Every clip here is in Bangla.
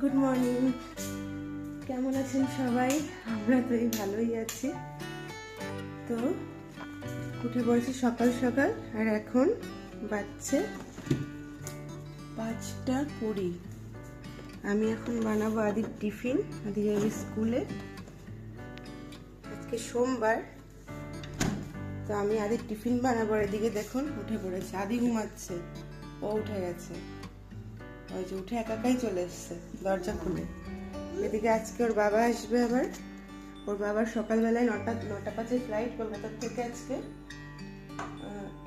গুড মর্নিং কেমন আছেন সবাই? আমরা তো এই ভালোই আছি। তো, উঠে পড়েছি সকাল সকাল, আর এখন বাচ্চে পাঁচটা কুড়ি। আমি এখন বানাবো আদির টিফিন আদি যাবে স্কুলে। আজকে সোমবার, তো আমি আদির টিফিন বানাবো। এদিকে দেখুন, উঠে পড়েছে। আদি ঘুমাচ্ছে, ও উঠে গেছে। ওই যে উঠে একাকাই চলে এসছে, দরজা খুলে। এদিকে আজকে ওর বাবা আসবে আবার। ওর বাবার সকালবেলায় নটা নটা পাঁচের ফ্লাইট কলকাতার থেকে আজকে।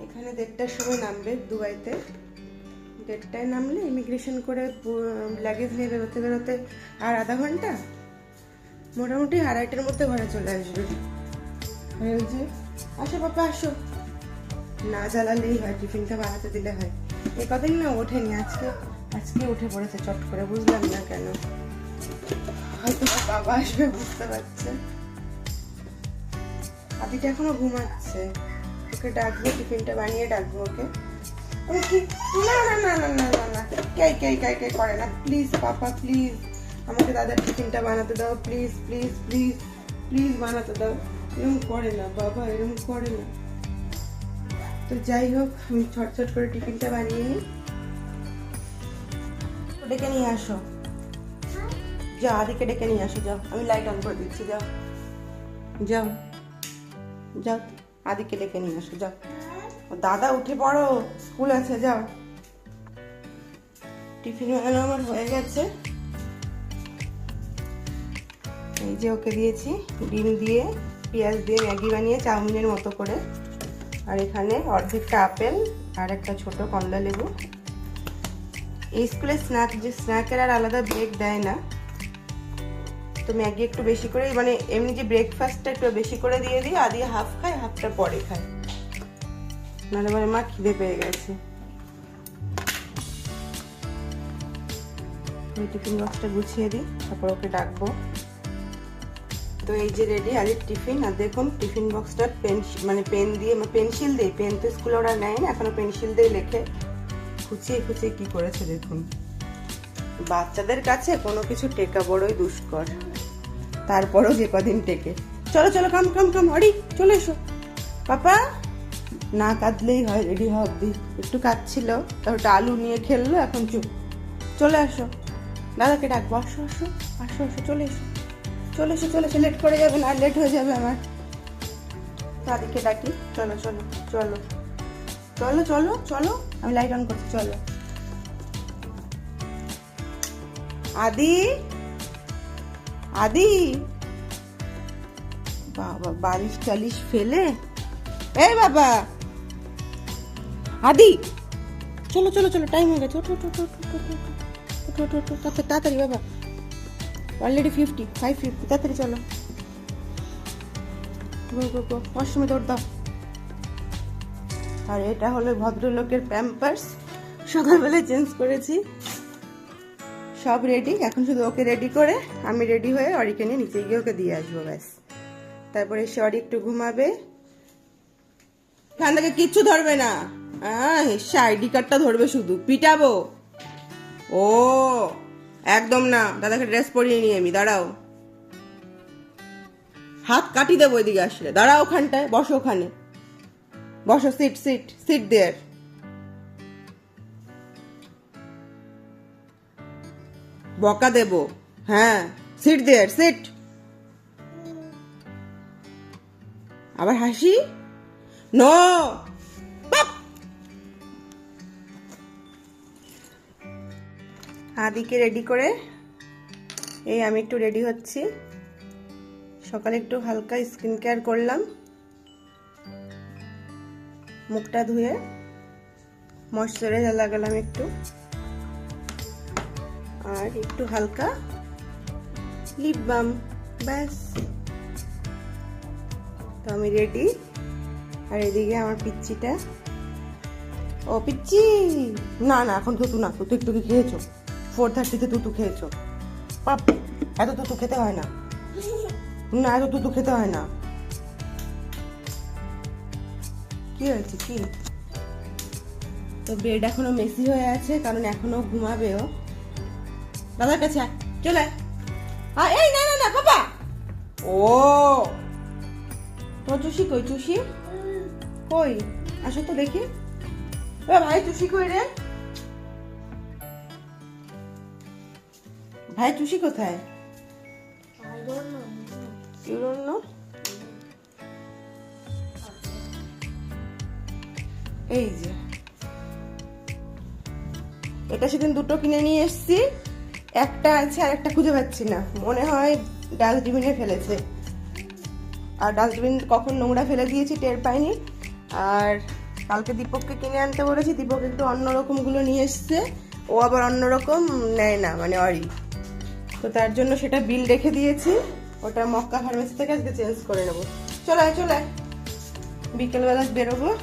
এখানে দেড়টার সময় নামবে দুবাইতে। দেড়টায় নামলে ইমিগ্রেশন করে লাগেজ নিয়ে বেরোতে বেরোতে আর আধা ঘণ্টা? মোটামুটি আড়াইটার মধ্যে ঘরে চলে আসবে। ওই যে, আসো পাপা, আসো। না জ্বালালেই হয়, টিফিনটা বানাতে দিলে হয়। এই কদিন না ওঠেনি আজকে। আজকে উঠে পড়েছে, চট করে বুঝলাম না কেন। হয়তো বাবা আসবে, বুঝতে পারছে। আদিটা এখনও ঘুমাচ্ছে। ওকে ডাকবো, টিফিনটা বানিয়ে ডাকবো ওকে। না না না না না না কে কে কে কে করে না? Please, papa, please. আমাকে দাদার টিফিনটা বানাতে দাও। প্লিজ প্লিজ প্লিজ প্লিজ বানাতে দাও। এরকম করে না, বাবা, এরকম করে না। তো যাই হোক, আমি ছটছট করে টিফিনটা বানিয়ে নিই। ডেকে নিয়ে আসো। যা, আদিকে ডেকে নিয়ে আসো, যাও। আমি লাইট অন করে দিচ্ছি, যাও। যাও। যাও, আদিকে ডেকে নিয়ে আসো, যাও। দাদা, উঠে পড়ো, স্কুল আছে, যাও। টিফিন বানানো আমার হয়ে গেছে। এই যে ওকে দিয়েছি, ডিম দিয়ে, পেঁয়াজ দিয়ে ম্যাগি বানিয়ে চাউমিনের মতো করে। আর এখানে অর্ধেকটা আপেল আর একটা ছোট কমলা লেবু এই স্কুলে স্ন্যাক, যে স্ন্যাকের আর আলাদা ব্রেক দেয় না। তো ম্যাগি একটু বেশি করে মানে এমনি যে ব্রেকফাস্টটা একটু বেশি করে দিয়ে দিই আদি হাফ খায় হাফটা পরে খায়। নাহলে মানে মা খিদে পেয়ে গেছে। টিফিন বক্সটা গুছিয়ে দিই, তারপর ওকে ডাকবো। তো এই যে রেডি আজের টিফিন, আর দেখুন, টিফিন বক্সটা পেন মানে পেন দিয়ে, পেন্সিল দিয়ে পেন তো স্কুলে ওরা নেয় না, এখনও পেন্সিল দিয়ে লেখে। খুঁচিয়ে খুঁচিয়ে কি করেছে দেখুন। বাচ্চাদের কাছে কোনো কিছু টেকা বড়ই দুষ্কর। তারপরও যে কদিন টেকে। চলো চলো কাম কাম কাম অরি, চলে এসো। পাপা, না কাঁদলেই হয় রেডি হওয়া অব্দি একটু কাঁদছিল, তারপর আলু নিয়ে খেললো, এখন চুপ। চলে আসো। দাদাকে ডাকবো। আসো আসো আসো আসো, চলে এসো। চলে এসো চলে এসো। লেট করে যাবে না লেট হয়ে যাবে আমার। দাদিকে ডাকি। চলো চলো চলো। চলো চলো চলো। আমি লাইট অন করছি, চলো। আদি? আদি? বাবা, বালিশ টালিশ ফেলে? এ বাবা! আদি! চলো চলো চলো টাইম হয়ে গেছে। তাড়াতাড়ি বাবা। অলরেডি ফিফটি ফাইভ ফিফটি তাড়াতাড়ি চলো। ওয়াশরুমে দৌড় দাও। আর এটা হলো ভদ্রলোকের প্যাম্পার্স সকালবেলায় চেঞ্জ করেছি। সব রেডি এখন শুধু ওকে রেডি করে আমি রেডি হয়ে অরিকে নিয়ে নিচে গিয়ে ওকে দিয়ে আসব, ব্যাস। তারপরে সে অরি একটু ঘুমাবে। থেকে কিচ্ছু ধরবে না। হ্যাঁ হেসা আইডি কার্ডটা ধরবে শুধু, পিটাবো। ও, একদম না। দাদাকে ড্রেস পরিয়ে নিয়ে আমি দাঁড়াও। হাত কাটি দেবো এদিকে আসলে। দাঁড়াও ওখানটায়, বসো ওখানে। বসো সিট সিট সিট দেয়ার বকা দেব। হ্যাঁ সিট দেয়ার সিট আবার হাসি? নো আদিকে রেডি করে। এই আমি একটু রেডি হচ্ছি। সকালে একটু হালকা স্কিন কেয়ার করলাম। মুখটা ধুয়ে ময়শ্চারাইজার লাগালাম একটু। আর একটু হালকা লিপ বাম ব্যাস। তো আমি রেডি আর এদিকে আমার পিচ্চিটা। ও পিচ্চি! না না, এখন তুতু না তুতু একটু খেয়েছো? ফোর থার্টিতে তুতু খেয়েছো। পাপ এত তুতু খেতে হয় না। না, এত তুতু খেতে হয় না। কি হয়েছে কি? তো বেড এখনও মেসি হয়ে আছে কারণ এখনও ঘুমাবে ও। দাদার কাছে আয় চলে আয়। এই না না না বাবা! ও! তোমার চুষি কই চুষি? কই? আসো তো দেখি। ভাই চুষি কই রে? ভাই চুষি কোথায়? I don't know. You don't know? এই যে। এটা সেদিন দুটো কিনে নিয়ে এসেছি। একটা আছে আর একটা খুঁজে পাচ্ছি না। মনে হয় ডাস্টবিনে ফেলেছে। আর ডাস্টবিন কখন নোংরা ফেলে দিয়েছি টের পাইনি। আর কালকে দীপককে কিনে আনতে বলেছি। দীপক একটু অন্যরকমগুলো নিয়ে এসছে। ও আবার অন্যরকম নেয় না মানে অরি। তো তার জন্য সেটা বিল রেখে দিয়েছি। ওটা মক্কা ফার্মেসি থেকে আজকে চেঞ্জ করে নেব। চলে চলে বিকেলবেলা বেরোবো।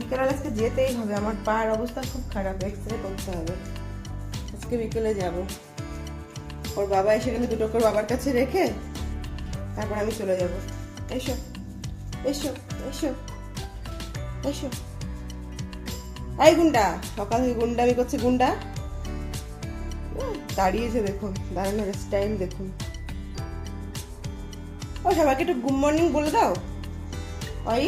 বিকেলবেলা আজকে যেতেই হবে, আমার পায়ের অবস্থা খুব খারাপ এক্স রে করতে হবে। আজকে বিকেলে যাব। ওর বাবা এসে গেলে দুটো করে বাবার কাছে রেখে তারপর আমি চলে যাব। এসো এসো এসো এসো। এই গুন্ডা, সকাল থেকে গুন্ডামি করছে, গুন্ডা। দাঁড়িয়েছে দেখুন, দাঁড়ানোর স্টাইল দেখুন। ও সবাইকে একটু গুড মর্নিং বলে দাও। ওই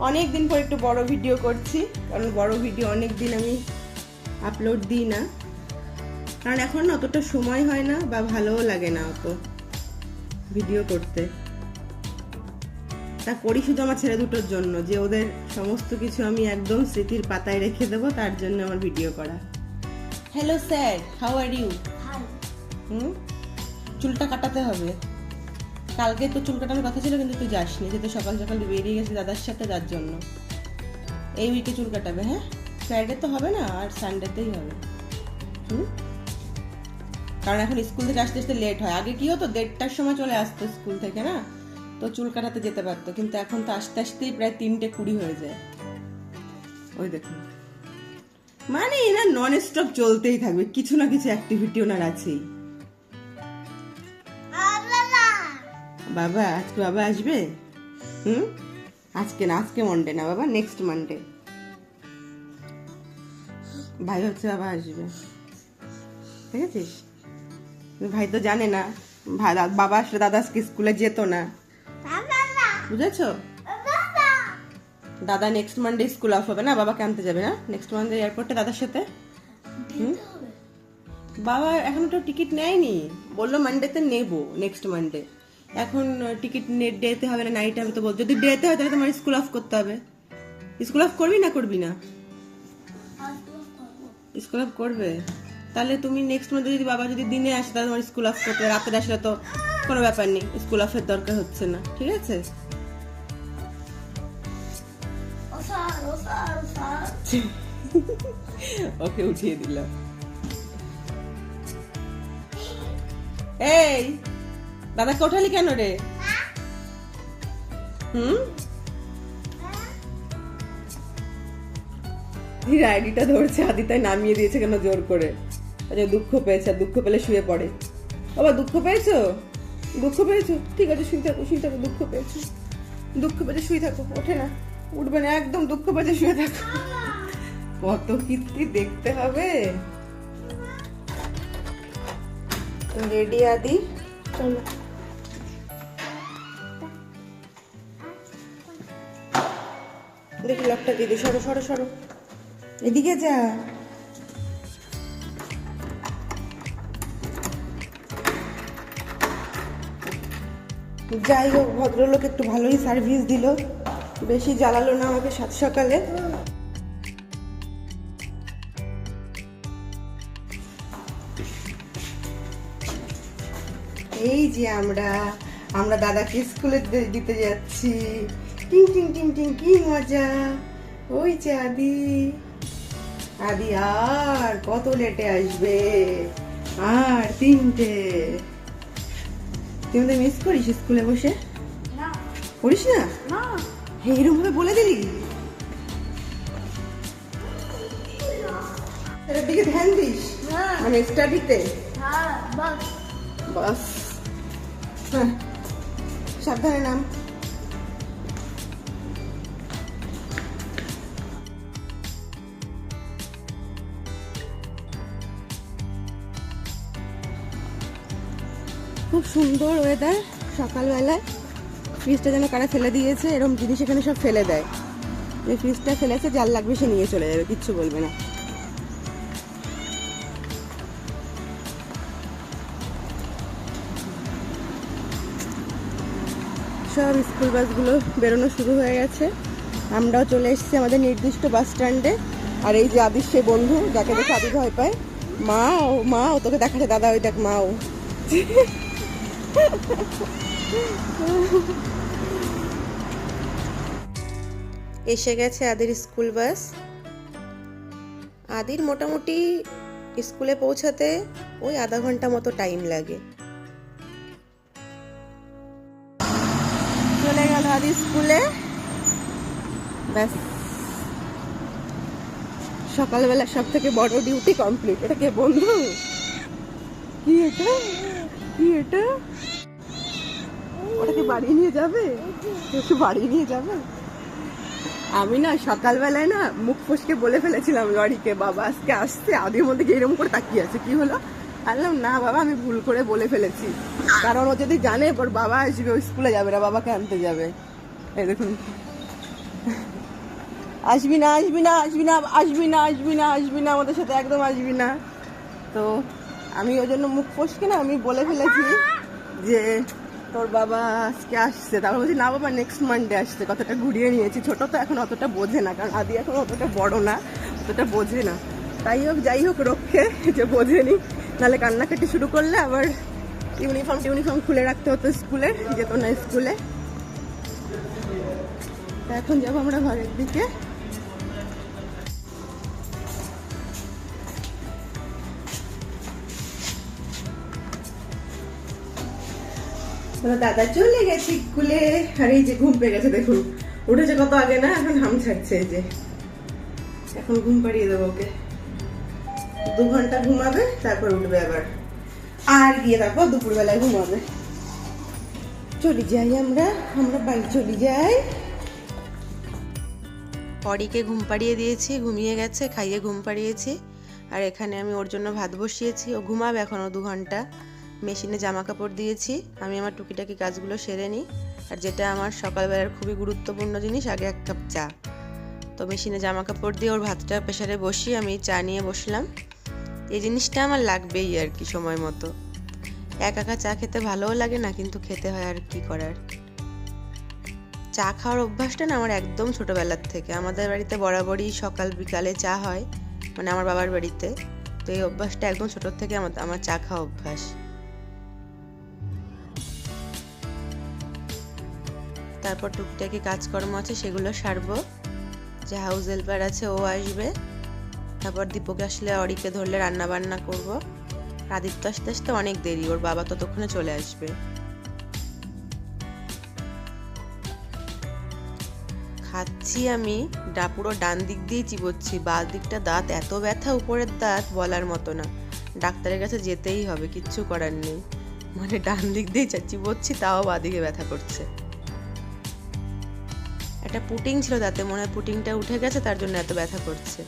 অনেক দিন পর একটু বড় ভিডিও করছি কারণ বড় ভিডিও অনেক দিন আমি আপলোড দিই না। কারণ এখন অতটা সময় হয় না বা ভালোও লাগে না অত ভিডিও করতে। তা করি শুধু আমার ছেলে দুটোর জন্য যে ওদের সমস্ত কিছু আমি একদম স্মৃতির পাতায় রেখে দেবো তার জন্য আমার ভিডিও করা। Hello sir how are you hmm? চুলটা কাটাতে হবে। কালকে তো চুল কাটানোর কথা ছিল, কিন্তু তুই যাসনি। যেহেতু সকাল সকাল বেরিয়ে গেছে দাদার সাথে তার জন্য। এই উইকে চুল কাটাবে হ্যাঁ? ফ্রাইডে তো হবে না, আর সানডেতেই হবে। হুম? কারণ এখন স্কুল থেকে আসতে আসতে লেট হয়। আগে কি হতো, দেড়টার সময় চলে আসতো স্কুল থেকে, না? তো চুল কাটাতে যেতে পারতো, কিন্তু এখন তো আস্তে আস্তেই প্রায় তিনটে কুড়ি হয়ে যায়। ওই দেখুন। মানে এরা নন স্টপ চলতেই থাকবে, কিছু না কিছু অ্যাক্টিভিটি ওনার আছেই। বাবা, আজকে বাবা আসবে? হুম? আজকে না, আজকে মন্ডে না বাবা নেক্সট মানডে ভাই হচ্ছে বাবা আসবে। ঠিক আছে ভাই তো জানে না বাবা আসলে দাদা আজকে স্কুলে যেত না। বুঝেছ? দাদা নেক্সট মানডে স্কুল অফ হবে না বাবাকে আনতে যাবে না? নেক্সট মানডে এয়ারপোর্টে দাদার সাথে? হুম? বাবা এখন তো টিকিট নেয়নি। বলল মানডেতে নেব নেক্সট মানডে এখন টিকিট নেট ডেতে হবে না নাইটে হবে তো বল যদি ডেতে হয় তাহলে তোমার স্কুল অফ করতে হবে। স্কুল অফ করবি না করবি না? স্কুল অফ করবে? তাহলে তুমি নেক্সট মান্থে যদি বাবা যদি দিনে আসে, তাহলে তোমার স্কুল অফ করতে রাতে আসলে তো কোনো ব্যাপার নেই স্কুল অফের দরকার হচ্ছে না, ঠিক আছে? ওকে, উঠিয়ে দিলাম। এই! দাদাকে ওঠালি কেন রে? হুম? ধীরে আইডিটা ধরছে আদিতাই নামিয়ে দিয়েছে কেন জোর করে? আচ্ছা দুঃখ পেয়েছে দুঃখ পেলে শুয়ে পড়ে। বাবা দুঃখ পেয়েছ? দুঃখ পেয়েছ? ঠিক আছে শুয়ে থাকো শুয়ে থাকো দুঃখ পেয়েছ। দুঃখ পেয়েছে শুয়ে থাকো ওঠে না। উঠবে না একদম দুঃখ পেয়েছে শুয়ে থাকো। কত কীর্তি দেখতে হবে। রেডি আদি? চলো। দেখি লকটা দিদি সরো সরো সরো। এদিকে যা। যাই হোক, ভদ্রলোক একটু ভালোই সার্ভিস দিল। বেশি জ্বালালো না আমাকে সাত সকালে। এই যে আমরা আমরা দাদাকে স্কুলে দিতে যাচ্ছি। টিং টিং টিং টিং কি মজা? ওই যে আদি। আদি আর কত লেটে আসবে? আর তিনটে। তুই মিস করিস স্কুলে বসে? করিস না? এইরকম ভাবে বলে দিলি? এটার দিকে ধ্যান দিস। মানে স্টাডিতে বাস। হ্যাঁ। সাবধানে নাম। খুব সুন্দর ওয়েদার সকালবেলায় ফ্রিজটা যেন কারা ফেলে দিয়েছে এরকম জিনিস এখানে সব ফেলে দেয়। যে ফ্রিজটা ফেলেছে, যার লাগবে সে নিয়ে চলে যাবে, কিচ্ছু বলবে না। সব স্কুল বাসগুলো বেরোনো শুরু হয়ে গেছে। আমরাও চলে এসেছি আমাদের নির্দিষ্ট বাস স্ট্যান্ডে আর এই যে আদির সে বন্ধু, যাকে দেখে আদি ভয় পায়, মা ও মা ও তোকে দেখাচ্ছে, দাদা ওই দেখ মা ও। এসে গেছে আদির স্কুল বাস। আদির মোটামুটি স্কুলে পৌঁছাতে ওই আধা ঘণ্টা মতো টাইম লাগে। চলে গেল আদি স্কুলে। ব্যাস। সকালবেলা সব থেকে বড় ডিউটি কমপ্লিট এটা কে বন্ধু? কি এটা? কি এটা? ওটাকে বাড়ি নিয়ে যাবে? একটু বাড়ি নিয়ে যাবে? আমি না, সকালবেলায় না মুখ ফসকে বলে ফেলেছিলাম লরিকে, বাবা, আজকে আসতে আদির মধ্যে এরকম করে তাকিয়ে আছে, কি হলো? আনলাম না, বাবা, আমি ভুল করে বলে ফেলেছি। কারণ ও যদি জানে, ওর বাবা আসবে ওই স্কুলে যাবে না, বাবাকে আনতে যাবে। এই দেখুন। আসবি না আসবি না আসবি না আসবি না আসবি না আসবি না, আমাদের সাথে একদম আসবি না। তো আমি ওই জন্য মুখ ফসকে না, আমি বলে ফেলেছি যে তোর বাবা আজকে আসছে। তারপর বলছি, না বাবা নেক্সট মানডে আসছে। কতটা ঘুরিয়ে নিয়েছি। ছোট তো এখন অতটা বোঝে না, কারণ আদি এখন অতটা বড় না, অতটা বোঝে না। তাই হোক, যাই হোক, রক্ষে, যে বোঝেনি নাহলে কান্নাকাটি শুরু করলে আবার ইউনিফর্ম টিউনিফর্ম খুলে রাখতে হতো স্কুলে, যেত না স্কুলে। এখন যাব আমরা ঘরের দিকে। বলো, দাদা চলে গেছে স্কুলে। আর এই যে ঘুম পেয়ে গেছে দেখুন। উঠেছে কত আগে না? এখন হাম ছাড়ছে এই যে। এখন ঘুম পাড়িয়ে দেবো ওকে। দু ঘণ্টা ঘুমাবে তারপর উঠবে আবার। আর গিয়ে তারপর দুপুরবেলায় ঘুমাবে। চলে যাই আমরা। আমরা বাড়ি চলে যাই। অরিকে ঘুম পাড়িয়ে দিয়েছি ঘুমিয়ে গেছে খাইয়ে ঘুম পাড়িয়েছি। আর এখানে আমি ওর জন্য ভাত বসিয়েছি। ও ঘুমাবে এখনও দু ঘণ্টা। মেশিনে জামা কাপড় দিয়েছি। আমি আমার টুকিটাকি কাজগুলো সেরে নিই। আর যেটা আমার সকালবেলার খুবই গুরুত্বপূর্ণ জিনিস, আগে এক কাপ চা। তো মেশিনে জামা কাপড় দিয়ে ওর ভাতটা প্রেশারে বসিয়ে আমি চা নিয়ে বসলাম। এই জিনিসটা আমার লাগবেই আর কি সময় মতো। এক একা চা খেতে ভালোও লাগে না, কিন্তু খেতে হয় আর কি করার। চা খাওয়ার অভ্যাসটা না আমার একদম ছোটবেলার থেকে। আমাদের বাড়িতে বরাবরই সকাল বিকালে চা হয় মানে আমার বাবার বাড়িতে। তো এই অভ্যাসটা একদম ছোটোর থেকে আমার আমার চা খাওয়া অভ্যাস। তারপর টুকটাকি কাজকর্ম আছে, সেগুলো সারবো। যে হাউস হেল্পার আছে, ও আসবে। তারপর দীপক আসলে অরিকে ধরলে রান্না বান্না করব। আদিত্য আসতে আসতে অনেক দেরি, ওর বাবা ততক্ষণে চলে আসবে। খাচ্ছি আমি ডা পুরো ডান দিক দিয়েই চিবোচ্ছি, বা দিকটা দাঁত, এত ব্যথা উপরের দাঁত বলার মতো না। ডাক্তারের কাছে যেতেই হবে, কিচ্ছু করার নেই। মানে ডান দিক দিয়েই চা- চিবোচ্ছি, তাও বাদিকে ব্যথা করছে। একটা পুটিং ছিল তাতে, মনে হয় পুটিংটা উঠে গেছে, তার জন্য এত ব্যথা করছে।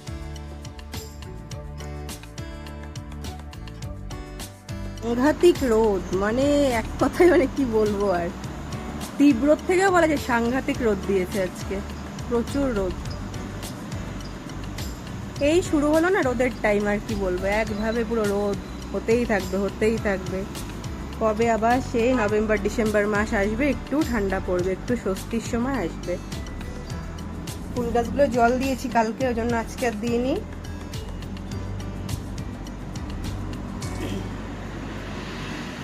সাংঘাতিক রোদ মানে এক কথায় মানে কি বলব আর। তীব্র থেকেও বলা যায় সাংঘাতিক রোদ দিয়েছে আজকে, প্রচুর রোদ। এই শুরু হলো না রোদের টাইম আর কি বলব? একভাবে পুরো রোদ হতেই থাকবে হতেই থাকবে। কবে আবার সেই নভেম্বর, ডিসেম্বর মাস আসবে, একটু ঠান্ডা পড়বে, একটু স্বস্তির সময় আসবে। ফুল গাছগুলো জল দিয়েছি কালকে, ওই জন্য আজকে আর দিইনি।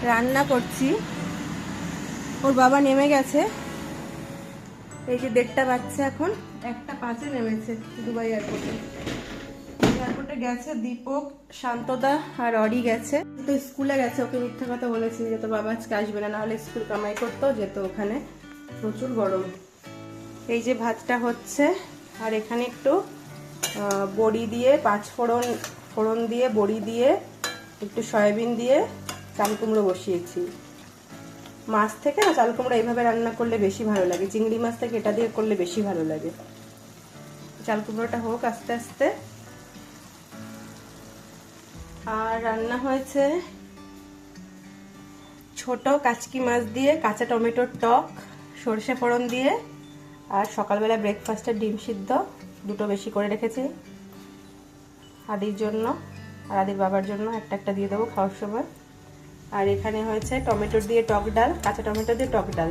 রান্না করছি। ওর বাবা নেমে গেছে। এই যে দেড়টা বাচ্চা এখন, একটা পাঁচে নেমেছে দুবাই এয়ারপোর্টে এয়ারপোর্টে গেছে দীপক, শান্তদা আর অরি গেছে। তো স্কুলে গেছে, ওকে মিথ্যা কথা বলেছি যে তো বাবা আজকে আসবে না নাহলে স্কুল কামাই করতেও যেত ওখানে। প্রচুর গরম। এই যে ভাতটা হচ্ছে, আর এখানে একটু বড়ি দিয়ে, পাঁচ ফোড়ন ফোড়ন দিয়ে, বড়ি দিয়ে, একটু সয়াবিন দিয়ে চাল কুমড়ো বসিয়েছি। মাছ থেকে না চাল কুমড়ো এইভাবে রান্না করলে বেশি ভালো লাগে, চিংড়ি মাছ থেকে এটা দিয়ে করলে বেশি ভালো লাগে। চাল কুমড়োটা হোক আস্তে আস্তে। আর রান্না হয়েছে ছোট কাচকি মাছ দিয়ে, কাঁচা টমেটোর টক, সর্ষে ফোড়ন দিয়ে আর সকালবেলা ব্রেকফাস্টে ডিম সিদ্ধ, দুটো বেশি করে রেখেছি। আদির জন্য, আর আদির বাবার জন্য একটা একটা দিয়ে দেবো খাওয়ার সময়। আর এখানে হয়েছে টমেটো দিয়ে টক ডাল, কাঁচা টমেটো দিয়ে টক ডাল।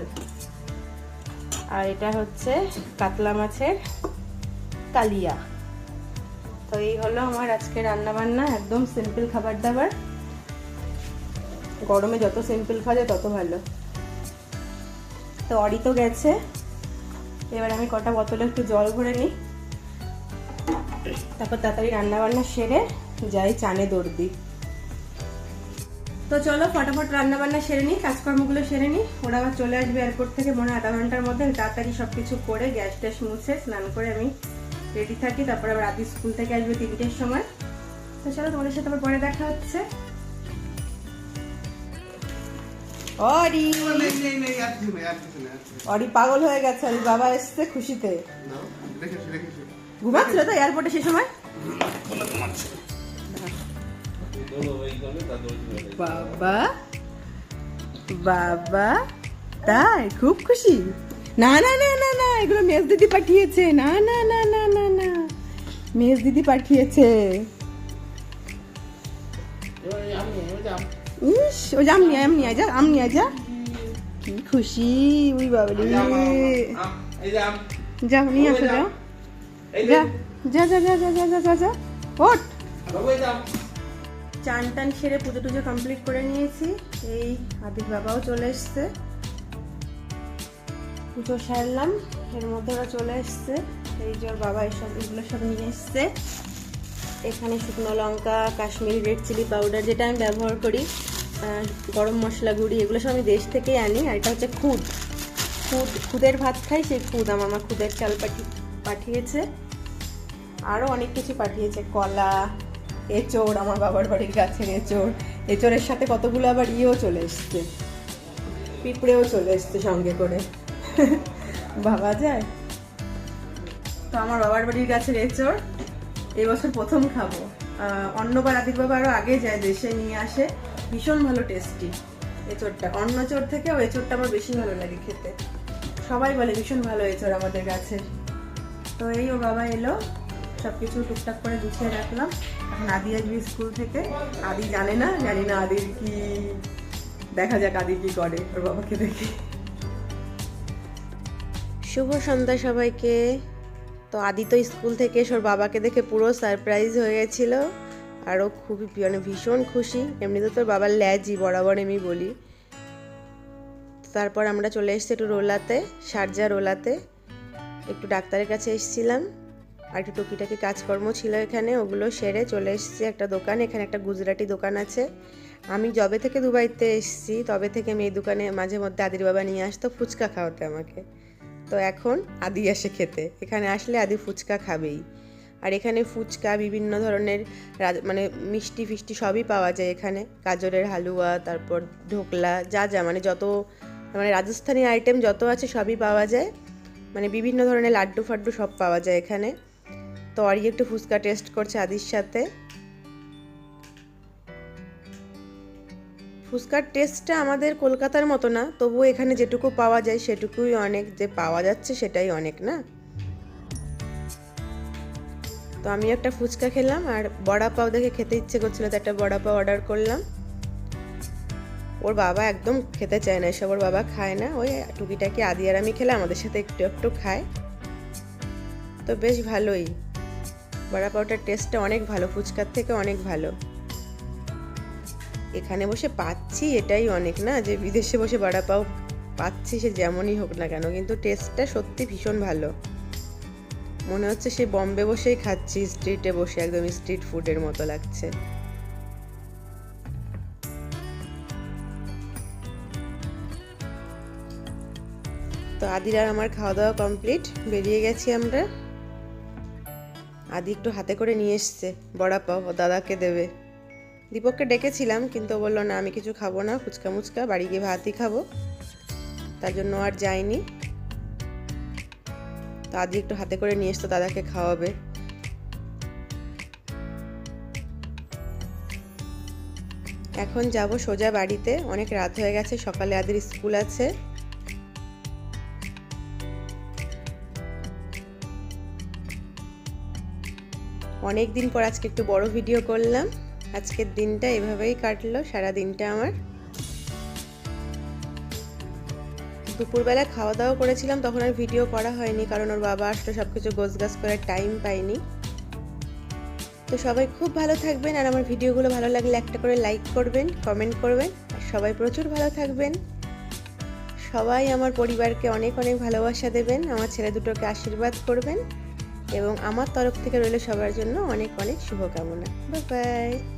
আর এটা হচ্ছে কাতলা মাছের কালিয়া। তো এই হলো আমার আজকে রান্না বান্না একদম সিম্পল খাবার দাবার। গরমে যত সিম্পল খাওয়া যায় তত ভালো। তো অরি তো গেছে। এবার আমি কটা বোতলে একটু জল ভরে নিই। তারপর তাড়াতাড়ি রান্না বান্না সেরে যাই চানে দৌড় দিই। তো চলো ফটাফট রান্না বান্না সেরে নিই, কাজকর্মগুলো সেরে নিই। ওরা আবার চলে আসবে এয়ারপোর্ট থেকে, মনে আধা ঘণ্টার মধ্যে। তাড়াতাড়ি সব কিছু করে গ্যাস ট্যাস মুছে স্নান করে আমি রেডি থাকি। তারপরে আবার আদি স্কুল থেকে আসবে তিনটের সময়। তো চলো তোমাদের সাথে আবার পরে দেখা হচ্ছে। নেই। অরি পাগল হয়ে গেছে, অরি বাবা এসছে খুশিতে। ঘুমাচ্ছিল তো এয়ারপোর্টে সে সময়? বাবা বাবা, তাই, খুব খুশি। না না না না না, এগুলো মেজ দিদি পাঠিয়েছে। না না না না না না, মেজ দিদি পাঠিয়েছে। ইস ও জাম নিয়ে আম নিয়ে যা আম নিয়ে যা। কি খুশি উই বাবলি এই যা নিয়ে আসো যাও যা যা। যা যা যা যা যা যা বাবু যে আম। চান টান সেরে পুজো টুজো কমপ্লিট করে নিয়েছি। এই আদির বাবাও চলে এসছে। পুজো সারলাম। এর মধ্যে ওরা চলে এসছে। এই যে ওর বাবা এসব এগুলো সব নিয়ে এসছে। এখানে শুকনো লঙ্কা কাশ্মীরি রেড চিলি পাউডার যেটা আমি ব্যবহার করি। গরম মশলা গুঁড়ি, এগুলো সব আমি দেশ থেকেই আনি, আর এটা হচ্ছে খুদ। খুদ, খুদের ভাত খাই, সেই খুদ আমার মা খুদের চাল পাঠি, পাঠিয়েছে। আরও অনেক কিছু পাঠিয়েছে, কলা, এঁচড়, আমার বাবার বাড়ির গাছের এঁচড়। এঁচড়ের সাথে কতগুলো আবার ইয়েও চলে এসছে। পিঁপড়েও চলে এসছে সঙ্গে করে। ভাবা যায়? তো আমার বাবার বাড়ির গাছের এঁচড়, এবছর প্রথম খাব। অন্যবার আদির বাবা আরও আগে যায় দেশে নিয়ে আসে। ভীষণ ভালো টেস্টি এঁচড়টা, অন্য চোর থেকে ও এঁচড়টা আমার বেশি ভালো লাগে খেতে। সবাই বলে ভীষণ ভালো এঁচড় আমাদের গাছের তো এই ও বাবা এলো সব কিছু টুকটাক করে গুছিয়ে রাখলাম। এখন আদি আসবে স্কুল থেকে। আদি জানে না, জানি না আদির কি, দেখা যাক আদি কি করে ওর বাবাকে দেখে। শুভ সন্ধ্যা সবাইকে। তো আদি তো স্কুল থেকে এসে ওর বাবাকে দেখে পুরো সারপ্রাইজ হয়ে গেছিল। আর ও খুবই মানে ভীষণ খুশি। এমনিতে তোর বাবার ল্যাজই বরাবর আমি বলি। তারপর আমরা চলে এসেছি একটু রোলাতে, সারজা রোলাতে। একটু ডাক্তারের কাছে এসেছিলাম। আর একটু টুকিটাকি কাজকর্ম ছিল এখানে, ওগুলো সেরে চলে এসেছি একটা দোকান। এখানে একটা গুজরাটি দোকান আছে। আমি যবে থেকে দুবাইতে এসেছি, তবে থেকে আমি এই দোকানে মাঝে মধ্যে আদির বাবা নিয়ে আসতো ফুচকা খাওয়াতে আমাকে। তো এখন আদি আসে খেতে। এখানে আসলে আদি ফুচকা খাবেই। আর এখানে ফুচকা বিভিন্ন ধরনের মানে মিষ্টি ফিষ্টি সবই পাওয়া যায় এখানে। গাজরের হালুয়া, তারপর ঢোকলা, যা যা মানে যত মানে রাজস্থানি আইটেম যত আছে সবই পাওয়া যায়। মানে বিভিন্ন ধরনের লাড্ডু ফাড্ডু সব পাওয়া যায় এখানে। তো অরি একটু ফুচকা টেস্ট করছে আদির সাথে। ফুচকার টেস্টটা আমাদের কলকাতার মতো না, তবুও এখানে যেটুকু পাওয়া যায় সেটুকুই অনেক, যে পাওয়া যাচ্ছে সেটাই অনেক, না? তো আমি একটা ফুচকা খেলাম আর বড়া পাও দেখে খেতে ইচ্ছে করছিল, তো একটা বড়া পাও অর্ডার করলাম। ওর বাবা একদম খেতে চায় না, এসব ওর বাবা খায় না। ওই টুকিটাকি আদি আর আমি খেলে আমাদের সাথে একটু একটু খায়। তো বেশ ভালোই। বড়া পাওটার টেস্টটা অনেক ভালো, ফুচকার থেকে অনেক ভালো। এখানে বসে পাচ্ছি, এটাই অনেক না, যে বিদেশে বসে বড়া পাও পাচ্ছি সে যেমনই হোক না কেন, কিন্তু টেস্টটা সত্যি ভীষণ ভালো। মনে হচ্ছে সে বম্বে বসেই খাচ্ছি স্ট্রিটে বসে একদম স্ট্রিট ফুডের মতো লাগছে। তো আদির আর আমার খাওয়া দাওয়া কমপ্লিট বেরিয়ে গেছি আমরা। আদি একটু হাতে করে নিয়ে এসছে, বড়া পাও দাদাকে দেবে। দীপককে ডেকেছিলাম, কিন্তু বলল, না, আমি কিছু খাব না ফুচকা মুচকা বাড়ি গিয়ে ভাতই খাব। তার জন্য আর যাইনি তো আদি একটু হাতে করে নিয়ে এসতো দাদাকে খাওয়াবে। এখন যাব সোজা বাড়িতে, অনেক রাত হয়ে গেছে, সকালে আদের স্কুল আছে। অনেক দিন পর আজকে একটু বড় ভিডিও করলাম। আজকের দিনটা এভাবেই কাটলো সারা দিনটা আমার। দুপুরবেলা খাওয়া দাওয়া করেছিলাম, তখন আর ভিডিও করা হয়নি, কারণ ওর বাবা আসলে সব কিছু গোছগাছ করার টাইম পাইনি তো সবাই খুব ভালো থাকবেন, আর আমার ভিডিওগুলো ভালো লাগলে একটা করে লাইক করবেন কমেন্ট করবেন, আর সবাই প্রচুর ভালো থাকবেন। সবাই আমার পরিবারকে অনেক অনেক ভালোবাসা দেবেন, আমার ছেলে দুটোকে আশীর্বাদ করবেন, এবং আমার তরফ থেকে রইল সবার জন্য অনেক অনেক শুভকামনা। Bye bye